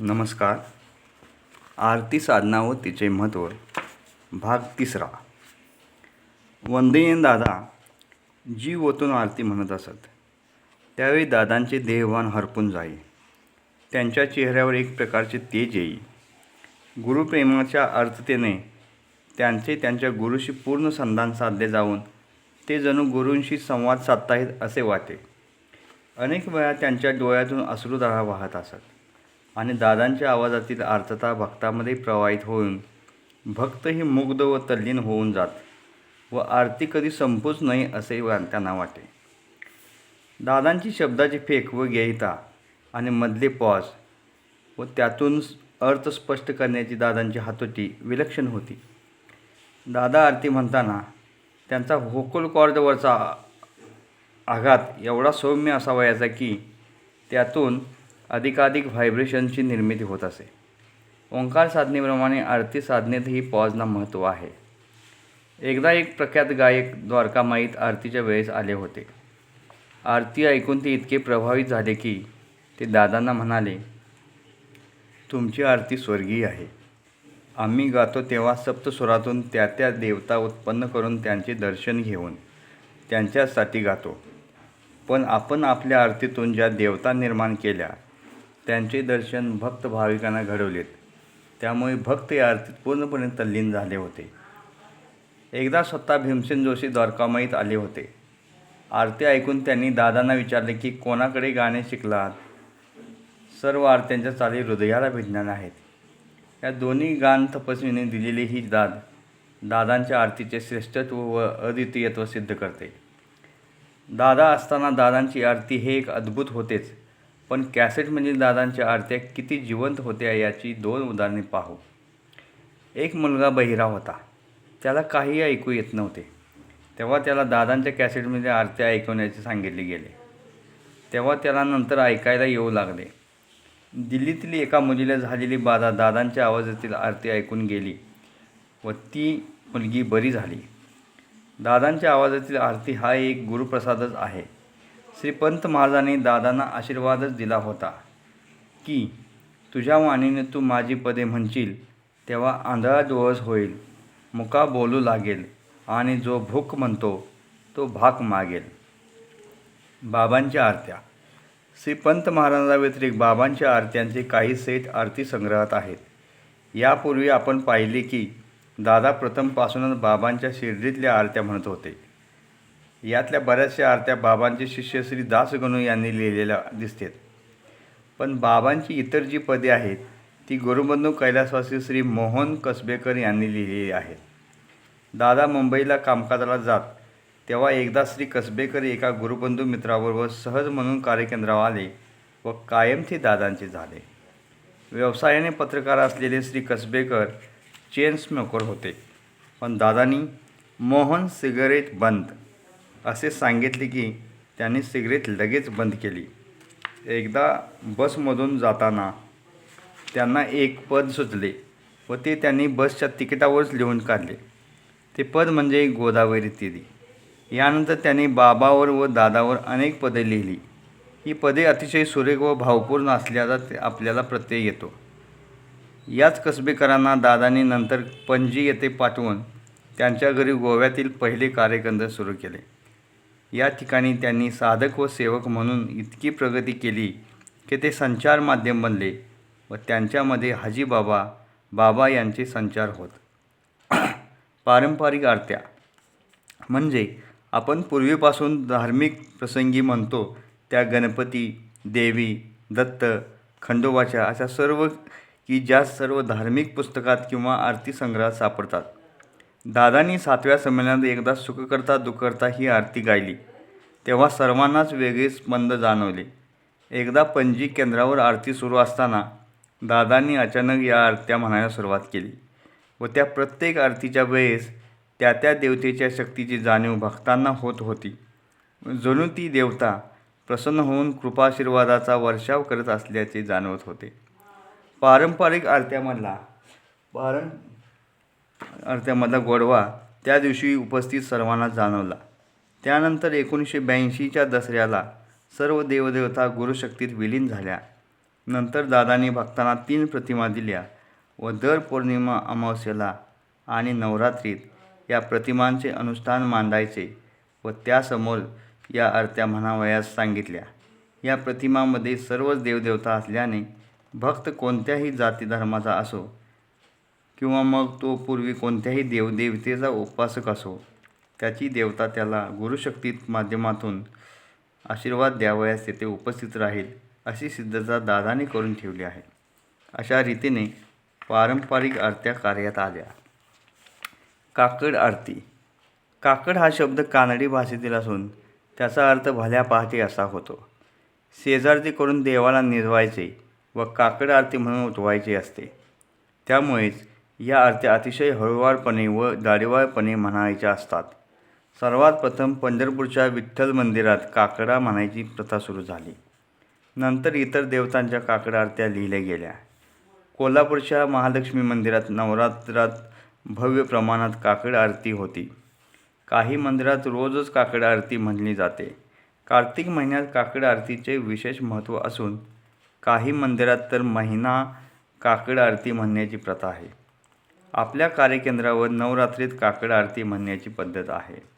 नमस्कार. आरती साधना व तिचे महत्त्व भाग तिसरा. वंदनीय दादा जीव ओतून आरती म्हणत असत. त्यावेळी दादांचे देहवान हरपून जाई. त्यांच्या चेहऱ्यावर एक प्रकारचे तेज येई. गुरुप्रेमाच्या अर्थतेने त्यांचे त्यांच्या गुरुशी पूर्ण संधान साधले जाऊन ते जणू गुरूंशी संवाद साधताहेत असे वाटे. अनेक वेळा त्यांच्या डोळ्यातून अश्रुधारा वाहत असत. आणि दादांच्या आवाजातील अर्थता भक्तामध्ये प्रवाहित होऊन भक्तही मुग्ध व तल्लीन होऊन जात व आरती कधी संपूच नाही असे त्यांना वाटे. दादांची शब्दाची फेक व गेयता आणि मधले पॉज व त्यातून अर्थ स्पष्ट करण्याची दादांची हातोटी विलक्षण होती. दादा आरती म्हणताना त्यांचा व्होकल कॉर्डवरचा आघात एवढा सौम्य असावयाचा की त्यातून अधिकाधिक व्हायब्रेशनची निर्मिती होत असे. ओंकार साधनेप्रमाणे आरती साधनेतही पॉजला महत्त्व आहे. एकदा एक प्रख्यात गायक द्वारकामाईत आरतीच्या वेळेस आले होते. आरती ऐकून ते इतके प्रभावित झाले की ते दादांना म्हणाले तुमची आरती स्वर्गीय आहे. आम्ही गातो तेव्हा सप्तस्वरातून त्या त्या देवता उत्पन्न करून त्यांचे दर्शन घेऊन त्यांच्यासाठी गातो. पण आपण आपल्या आरतीतून ज्या देवता निर्माण केल्या त्यांचे दर्शन भक्त भाविकांना घडवलेत. त्यामुळे भक्त या आरतीत पूर्णपणे तल्लीन झाले होते. एकदा स्वतः भीमसेन जोशी द्वारकामाईत आले होते. आरती ऐकून त्यांनी दादांना विचारले की कोणाकडे गाणे शिकलात? सर्व आरत्यांच्या चाली हृदयाला भिडणाऱ्या आहेत. या दोन्ही गान तपस्वीने दिलेली ही दाद दादांच्या आरतीचे श्रेष्ठत्व व अद्वितीयत्व सिद्ध करते. दादा असताना दादांची आरती हे एक अद्भुत होतेच. पण कॅसेट म्हणजे दादांच्या आरत्या किती जिवंत होत्या याची दोन उदाहरणे पाहू. एक मुलगा बहिरा होता. त्याला काही ऐकू येत नव्हते. तेव्हा त्याला दादांच्या कॅसेटमध्ये आरत्या ऐकवण्याचे सांगितले गेले. तेव्हा त्याला नंतर ऐकायला येऊ लागले. दिल्लीतील एका मुलीला झालेली बाधा दादांच्या आवाजातील आरती ऐकून गेली व ती मुलगी बरी झाली. दादांच्या आवाजातील आरती हा एक गुरुप्रसादच आहे. श्री पंत महाराजांनी दादांना आशीर्वादच दिला होता की तुझ्या वाणीने तू माझी पदे म्हणशील तेव्हा आंधळा डोळस होईल मुका बोलू लागेल आणि जो भूक म्हणतो तो भाक मागेल. बाबांच्या आरत्या. श्री पंत महाराजांव्यतिरिक्त बाबांच्या आरत्यांचे काही सेट आरती संग्रहात आहेत. यापूर्वी आपण पाहिले की दादा प्रथमपासूनच बाबांच्या शिर्डीतल्या आरत्या म्हणत होते. यातल्या बऱ्याचशा आरत्या बाबांचे शिष्य श्री दासगणू यांनी लिहिलेल्या दिसतात. पण बाबांची इतर जी पदे आहेत ती गुरुबंधू कैलासवासी श्री मोहन कसबेकर यांनी लिहिलेली आहेत. दादा मुंबईला कामकाजाला जात तेव्हा एकदा श्री कसबेकर एका गुरुबंधू मित्राबरोबर सहज म्हणून कार्यकेंद्रावर आले व कायम ते दादांचे झाले. व्यवसायाने पत्रकार असलेले श्री कसबेकर चेन स्मोकर होते. पण दादांनी मोहन सिगरेट बंद असे सांगितले की त्यांनी सिगरेट लगेच बंद केली. एकदा बसमधून जाताना त्यांना एक पद सुचले व ते त्यांनी बसच्या तिकिटावरच लिहून काढले. ते पद म्हणजे गोदावरी तिरी. यानंतर त्यांनी बाबावर व दादावर अनेक पदे लिहिली. ही पदे अतिशय सुरेख व भावपूर्ण असल्याचा ते आपल्याला प्रत्यय येतो. याच कसबेकरांना दादांनी नंतर पणजी येथे पाठवून त्यांच्या घरी गोव्यातील पहिले कार्यकंद सुरू केले. या ठिकाणी त्यांनी साधक व सेवक म्हणून इतकी प्रगती केली की ते संचार माध्यम बनले व त्यांच्यामध्ये हाजी बाबा बाबा यांचे संचार होत. पारंपरिक आरत्या. म्हणजे आपण पूर्वीपासून धार्मिक प्रसंगी म्हणतो त्या गणपती देवी दत्त खंडोबाच्या अशा सर्व की ज्या सर्व धार्मिक पुस्तकात किंवा आरती संग्रहात सापडतात. दादांनी सातव्या संमेलनात एकदा सुखकर्ता दुखकर्ता ही आरती गायली. तेव्हा सर्वांनाच वेगळी स्पंद जाणवले. एकदा पणजी केंद्रावर आरती सुरू असताना दादांनी अचानक या आरत्या म्हणायला सुरुवात केली व त्या प्रत्येक आरतीच्या वेळेस त्या त्या देवतेच्या शक्तीची जाणीव भक्तांना होत होती. जणू ती देवता प्रसन्न होऊन कृपाशीर्वादाचा वर्षाव करत असल्याचे जाणवत होते. पारंपरिक आरत्यामधला पारं आरत्यामधला गोडवा त्या दिवशी उपस्थित सर्वांना जाणवला. त्यानंतर एकोणीसशे ब्याऐंशीच्या दसऱ्याला सर्व देवदेवता गुरुशक्तीत विलीन झाल्या. नंतर दादांनी भक्तांना तीन प्रतिमा दिल्या व दर पौर्णिमा अमावस्येला आणि नवरात्रीत या प्रतिमांचे अनुष्ठान मांडायचे व त्यासमोर या आरत्या म्हणावयास सांगितल्या. या प्रतिमामध्ये सर्वच देवदेवता असल्याने भक्त कोणत्याही जाती धर्माचा असो किंवा मग तो पूर्वी कोणत्याही देवदेवतेचा उपासक असो त्याची देवता त्याला गुरुशक्तीत माध्यमातून आशीर्वाद द्यावयास तेथे उपस्थित राहील अशी सिद्धता दादाने करून ठेवली आहे. अशा रीतीने पारंपरिक आरत्या कार्यात आल्या. काकड आरती. काकड हा शब्द कानडी भाषेतील असून त्याचा अर्थ भल्या पाहते असा होतो. शेजारती करून देवाला निजवायचे व काकड आरती म्हणून उठवायचे असते. त्यामुळेच या आरत्या अतिशय हळूवारपणे व जाडीवारपणे म्हणायच्या असतात. सर्वात प्रथम पंढरपूरच्या विठ्ठल मंदिरात काकडा म्हणायची प्रथा सुरू झाली. नंतर इतर देवतांच्या काकड आरत्या लिहिल्या गेल्या. कोल्हापूरच्या महालक्ष्मी मंदिरात नवरात्रात भव्य प्रमाणात काकड आरती होती. काही मंदिरात रोजच काकड आरती म्हणली जाते. कार्तिक महिन्यात काकड आरतीचे विशेष महत्त्व असून काही मंदिरात तर महिना काकड आरती म्हणण्याची प्रथा आहे. आपल्या कार्यकेंद्रावर नवरात्रीत काकड आरती म्हणण्याची पद्धत आहे.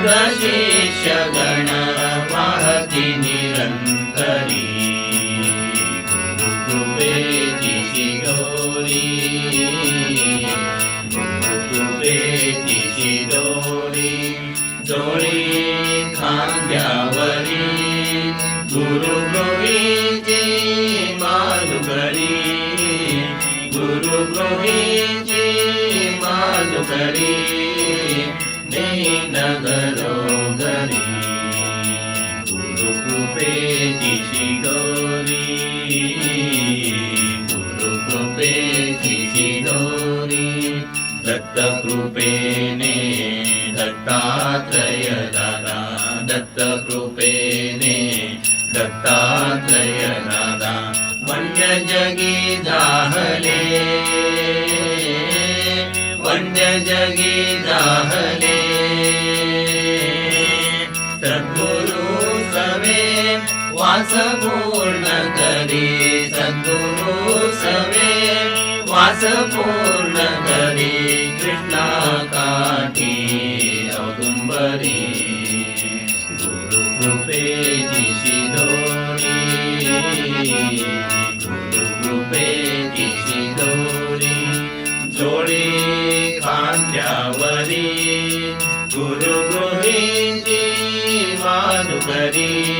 सिद्ध शिष्य गण वाहती निरंतरी गुरुकृपेची शिरोरी। गुरुकृपेची शिरोरी। जोडी खांद्यावरी। गुरु गोविंदे माधुकरी गुरु गोविंदे नेन घरोघरी गुरुकृपेची शिदोरी गुरुकृपेची शिदोरी दत्तकृपेने दत्तात्रय दादा दत्तकृपेने दत्तात्रय दादा जगी जाहले वास पूर्ण करी सद्गुरु सवे वास पूर्ण करी कृष्णा काठी औदुंबरी. गुरु तिशी दोरी गुरु कृपे दिशी दोरी जोडी खांद्यावरी गुरु गृहीची मानुकरी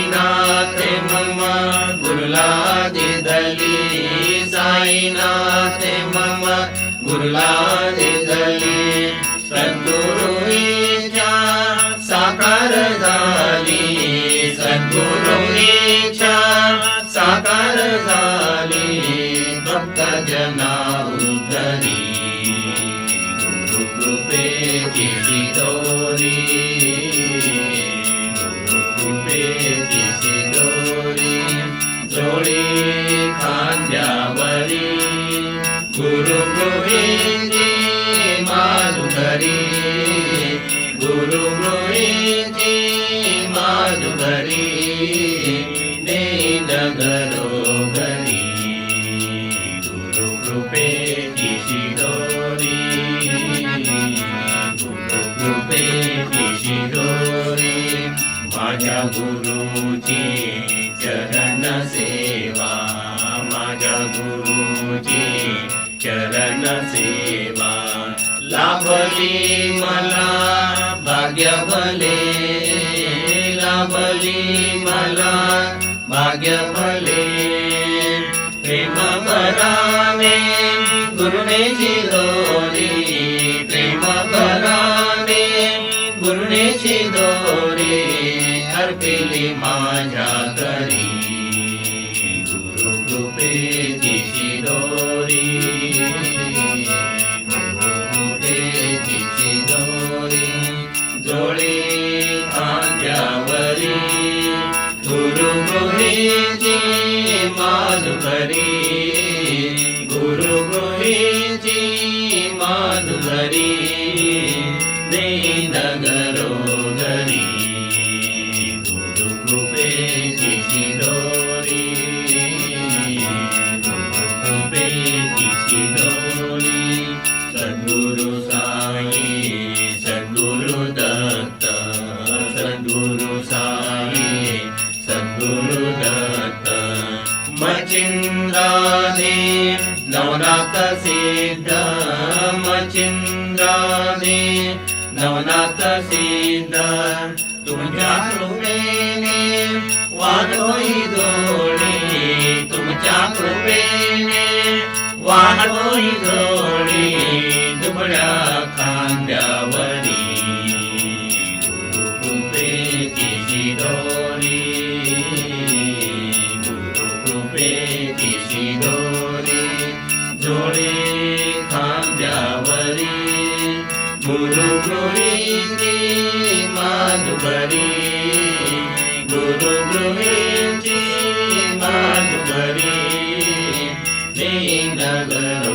गुरु कृपेची शिदोरी गुरु जोडी खांद्यावरी. गुरु माधुकरी गुरु माधुकरी माझ्या गुरुची चरण सेवा माझ्या गुरुची चरण सेवा. लाभली मला भाग्य भले लाभली मला भाग्य भले. प्रेम करावे गुरुने दोरी प्रेम करावे गुरुने दोरी अर्पिली माझ्या करी गुरु कृपे तिची दोरी गुरु तिची दोरी जोडी खांद्यावरी गुरु गोविंदी माधुकरी सिद्ध तुमच्या कृपेने वाढोई जोडी. तुमच्या कृपेने वाढोई जोडी. माधुकरी गुरु गृहिणी माधुकरी नगरो